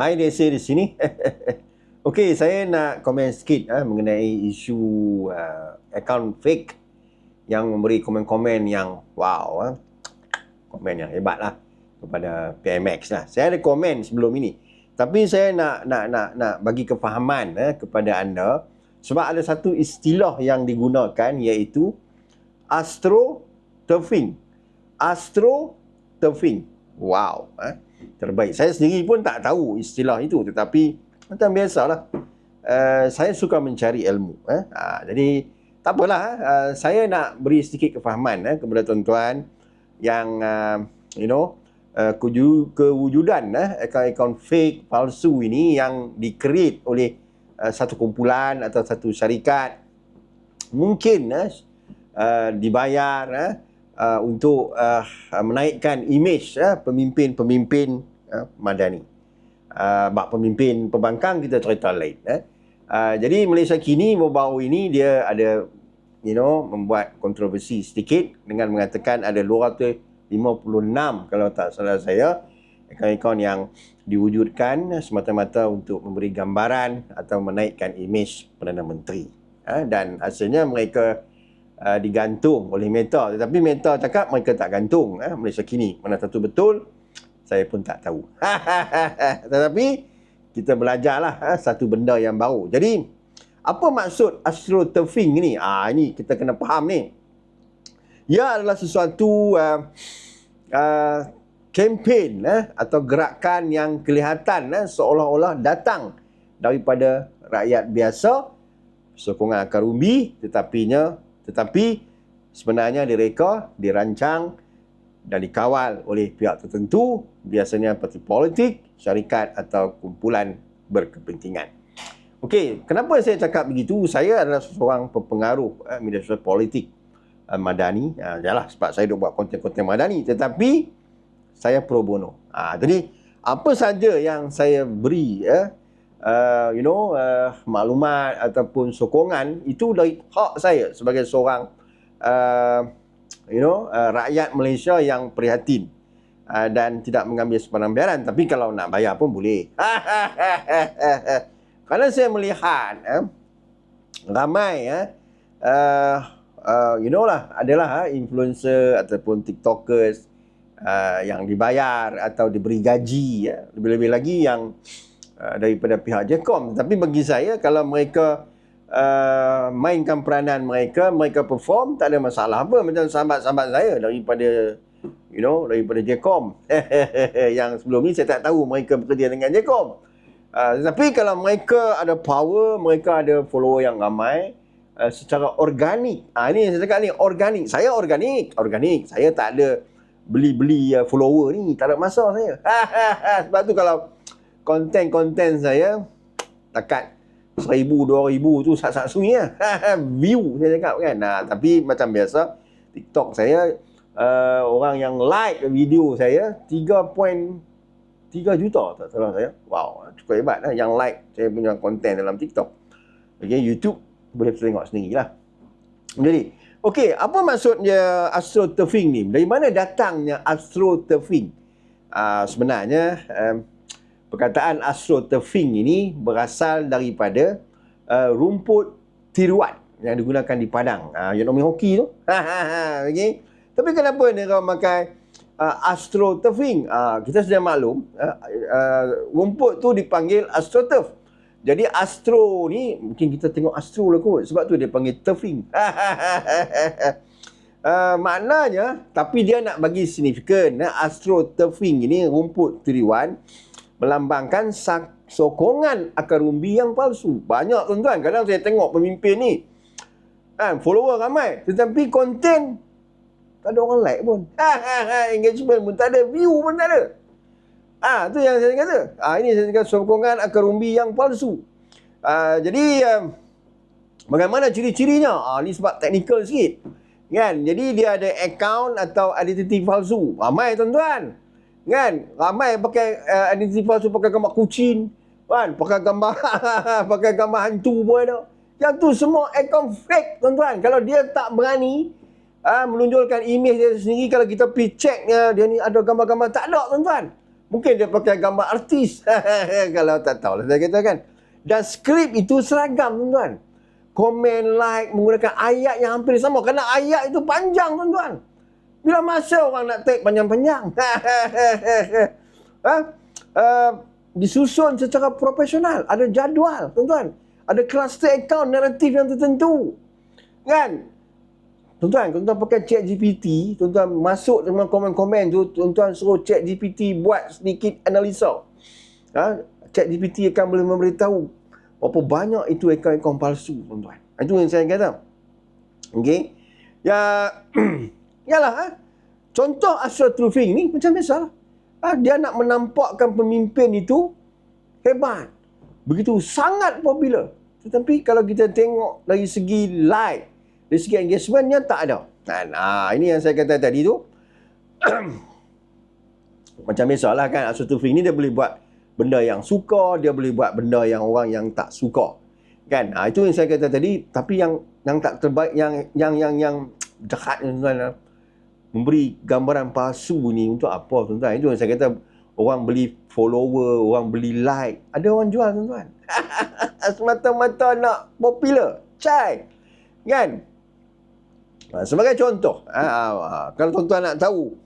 Hai Desi di sini. Okey, saya nak komen sikit eh, mengenai isu uh, account fake yang memberi komen-komen yang wow. Eh. Komen yang hebat lah kepada PMX lah. Saya ada komen sebelum ini. Tapi saya nak nak nak nak bagi kefahaman eh, kepada anda sebab ada satu istilah yang digunakan iaitu astro turfing. Astro turfing. Wow. Eh terbaik. Saya sendiri pun tak tahu istilah itu tetapi macam biasalah. Uh, saya suka mencari ilmu. Eh? Uh, jadi tak apalah. Uh, saya nak beri sedikit kefahaman eh, kepada tuan-tuan yang uh, you know uh, kewujudan eh, akaun-akaun fake palsu ini yang di-create oleh uh, satu kumpulan atau satu syarikat mungkin eh, uh, dibayar eh, uh, untuk uh, menaikkan imej uh, pemimpin-pemimpin uh, madani. Uh, bak pemimpin pembangkang kita cerita lain. Eh. Uh, jadi Malaysia kini baru-baru ini dia ada you know membuat kontroversi sedikit dengan mengatakan ada 256 kalau tak salah saya akaun-akaun yang diwujudkan semata-mata untuk memberi gambaran atau menaikkan imej Perdana Menteri. Uh, dan hasilnya mereka uh, digantung oleh Meta tetapi Meta cakap mereka tak gantung eh, Malaysia kini. Mana satu betul saya pun tak tahu. Tetapi kita belajarlah eh, satu benda yang baru. Jadi apa maksud astroturfing ni? Ah ini kita kena faham ni. Ia adalah sesuatu uh, uh, kempen eh, atau gerakan yang kelihatan eh, seolah-olah datang daripada rakyat biasa sokongan akar umbi tetapinya tetapi sebenarnya direka, dirancang dan dikawal oleh pihak tertentu, biasanya parti politik, syarikat atau kumpulan berkepentingan. Okey, kenapa saya cakap begitu? Saya adalah seorang pengaruh eh, media sosial politik eh, madani. Ah, yalah, sebab saya duk buat konten-konten madani. Tetapi, saya pro bono. Ah, jadi, apa saja yang saya beri, eh, uh, you know uh, maklumat ataupun sokongan itu dari hak saya sebagai seorang uh, you know uh, rakyat Malaysia yang prihatin uh, dan tidak mengambil sebarang bayaran tapi kalau nak bayar pun boleh kerana saya melihat eh, ramai eh, uh, uh, you know lah adalah uh, influencer ataupun tiktokers uh, yang dibayar atau diberi gaji ya. lebih-lebih lagi yang Uh, daripada pihak Jcom tapi bagi saya kalau mereka uh, mainkan peranan mereka mereka perform tak ada masalah apa. Macam sahabat-sahabat saya daripada you know daripada Jcom yang sebelum ni saya tak tahu mereka bekerja dengan Jcom uh, tapi kalau mereka ada power mereka ada follower yang ramai uh, secara organik. Ah uh, ini saya cakap ni organik. Saya organik organik. Saya tak ada beli-beli uh, follower ni. Tak ada masa saya. Sebab tu kalau konten-konten saya seribu, dua ribu tu sat-sat sunyi lah. View saya cakap kan. Nah, tapi macam biasa, TikTok saya, uh, orang yang like video saya, 3.3 juta tak salah saya. Wow, cukup hebat lah yang like saya punya konten dalam TikTok. Okay, YouTube boleh tengok sendiri lah. Jadi, okay, apa maksudnya astroturfing ni? Dari mana datangnya astroturfing? Uh, sebenarnya, um, Perkataan astroturfing ini berasal daripada uh, rumput tiruan yang digunakan di padang. Uh, yang namanya hoki tu. okay. Tapi kenapa dia orang pakai uh, astroturfing? Uh, kita sudah maklum, uh, uh, rumput tu dipanggil astroturf. Jadi astro ni, mungkin kita tengok astro lah kot. Sebab tu dia panggil turfing. uh, maknanya, tapi dia nak bagi signifikan. Uh, astroturfing ini rumput tiruan melambangkan sokongan akar umbi yang palsu. Banyak tuan-tuan. Kadang saya tengok pemimpin ni. Kan, follower ramai. Tetapi konten tak ada orang like pun. Ha, ha, ha, engagement pun tak ada. View pun tak ada. Ah, ha, tu yang saya kata. Ah, ha, ini saya kata sokongan akar umbi yang palsu. Ah, jadi, um, bagaimana ciri-cirinya? Ah, ini sebab teknikal sikit. Kan? Jadi, dia ada account atau identiti palsu. Ramai tuan-tuan kan ramai pakai uh, identity palsu pakai gambar kucing kan pakai gambar pakai gambar hantu pun ada yang tu semua account fake tuan-tuan kalau dia tak berani uh, menunjukkan imej dia sendiri kalau kita pergi check uh, dia ni ada gambar-gambar tak ada tuan-tuan Mungkin dia pakai gambar artis. Kalau tak tahu lah saya kata kan. Dan skrip itu seragam tuan-tuan. Komen, like, menggunakan ayat yang hampir sama. Kerana ayat itu panjang tuan-tuan. Bila masa orang nak take panjang-panjang. ha? Uh, disusun secara profesional. Ada jadual tuan-tuan. Ada cluster account naratif yang tertentu. Kan? Tuan-tuan, tuan-tuan pakai chat GPT, tuan-tuan masuk dengan komen-komen tu, tuan-tuan suruh chat GPT buat sedikit analisa. Ha? Chat GPT akan boleh memberitahu berapa banyak itu akaun-akaun palsu, tuan-tuan. Itu yang saya kata. Okey. Ya, yalah. Ha? Contoh astroturfing ni macam biasa lah. Ha? Dia nak menampakkan pemimpin itu hebat. Begitu sangat popular. Tetapi kalau kita tengok dari segi like, dari segi engagementnya tak ada. Kan? Ha, ini yang saya kata tadi tu. Macam biasalah kan Astroturfing ni dia boleh buat benda yang suka, dia boleh buat benda yang orang yang tak suka. Kan? Ha, itu yang saya kata tadi, tapi yang yang tak terbaik yang yang yang yang jahat tuan-tuan memberi gambaran palsu ni untuk apa tuan-tuan? Itu yang saya kata orang beli follower, orang beli like, ada orang jual tuan-tuan. Semata-mata nak popular. Cai. Kan? Ha, sebagai contoh, ha, ha, kalau tuan-tuan nak tahu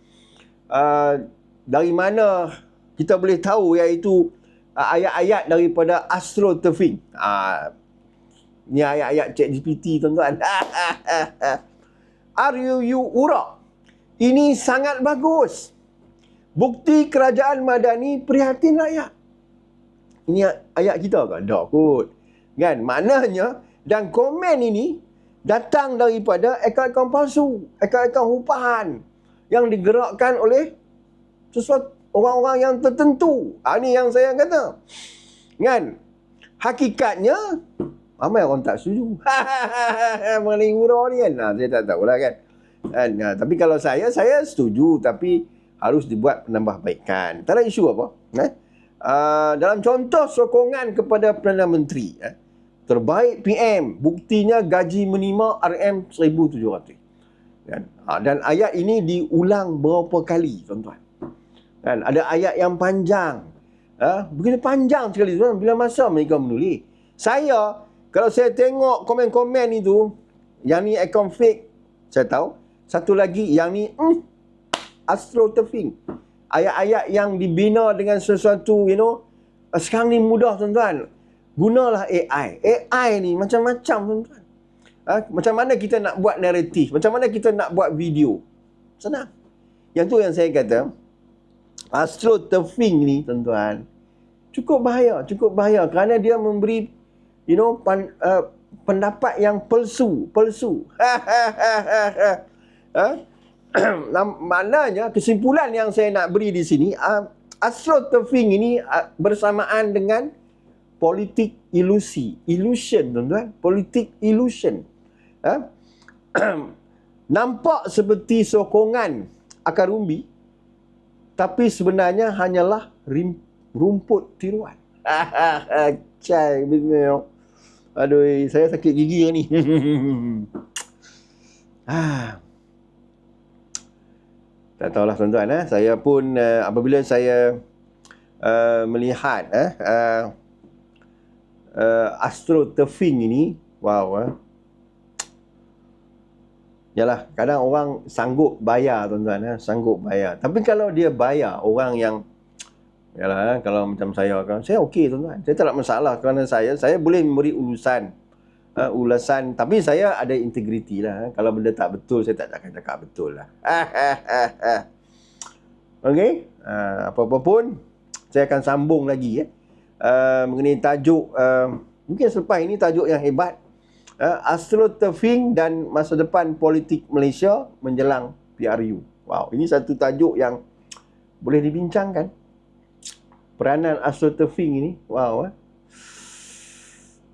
dari mana kita boleh tahu iaitu ayat-ayat daripada Astro ni ayat-ayat chat GPT tuan-tuan. RUU Ura. Ini sangat bagus. Bukti kerajaan madani prihatin rakyat. Ini ayat kita ke? Tak kot. Kan? Maknanya, dan komen ini datang daripada akaun-akaun palsu, akaun-akaun upahan yang digerakkan oleh sesuatu orang-orang yang tertentu. Ha, ini yang saya kata. Kan? Hakikatnya, ramai orang tak setuju. Mengenai hurau ni kan? Ha, saya tak tahulah kan. Kan? Ha, tapi kalau saya, saya setuju. Tapi harus dibuat penambahbaikan. Tak ada isu apa. Eh? Uh, dalam contoh sokongan kepada Perdana Menteri. Eh? terbaik PM buktinya gaji minima RM1700 kan ha, dan ayat ini diulang berapa kali tuan-tuan kan ada ayat yang panjang ha, begitu panjang sekali tuan bila masa mereka menulis saya kalau saya tengok komen-komen itu yang ni account fake saya tahu satu lagi yang ni hmm, astro tefing ayat-ayat yang dibina dengan sesuatu you know sekarang ni mudah tuan-tuan gunalah AI. AI ni macam-macam tuan-tuan. Ha? Macam mana kita nak buat naratif? Macam mana kita nak buat video? Senang. Yang tu yang saya kata, Astro Tefing ni tuan-tuan, cukup bahaya, cukup bahaya kerana dia memberi you know pan, uh, pendapat yang palsu, palsu. ha? Maknanya kesimpulan yang saya nak beri di sini, uh, Astro Tefing ini uh, bersamaan dengan politik ilusi, illusion tuan-tuan, politik illusion. Ha? Nampak seperti sokongan akar umbi tapi sebenarnya hanyalah rim, rumput tiruan. Cai bingung. Aduh, saya sakit gigi ni. ah. Tak tahulah tuan-tuan eh. Saya pun uh, apabila saya uh, melihat eh uh, uh, Astro Tefing ini wow eh. Yalah, kadang orang sanggup bayar tuan-tuan eh, sanggup bayar. Tapi kalau dia bayar orang yang yalah kalau macam saya kan, saya okey tuan-tuan. Saya tak ada masalah kerana saya saya boleh memberi ulasan. Uh, ulasan tapi saya ada integriti lah. Kalau benda tak betul saya tak akan cakap betul lah. Okey, uh, apa-apa pun saya akan sambung lagi eh. Uh, mengenai tajuk uh, mungkin selepas ini tajuk yang hebat uh, Astro Tefing dan masa depan politik Malaysia menjelang PRU. Wow, ini satu tajuk yang boleh dibincangkan. Peranan Astro Tefing ini, wow. Eh.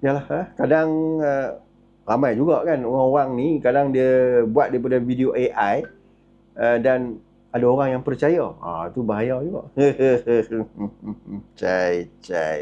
Yalah, eh, kadang uh, ramai juga kan orang-orang ni kadang dia buat daripada video AI uh, dan ada orang yang percaya. Ah tu bahaya juga. cai cai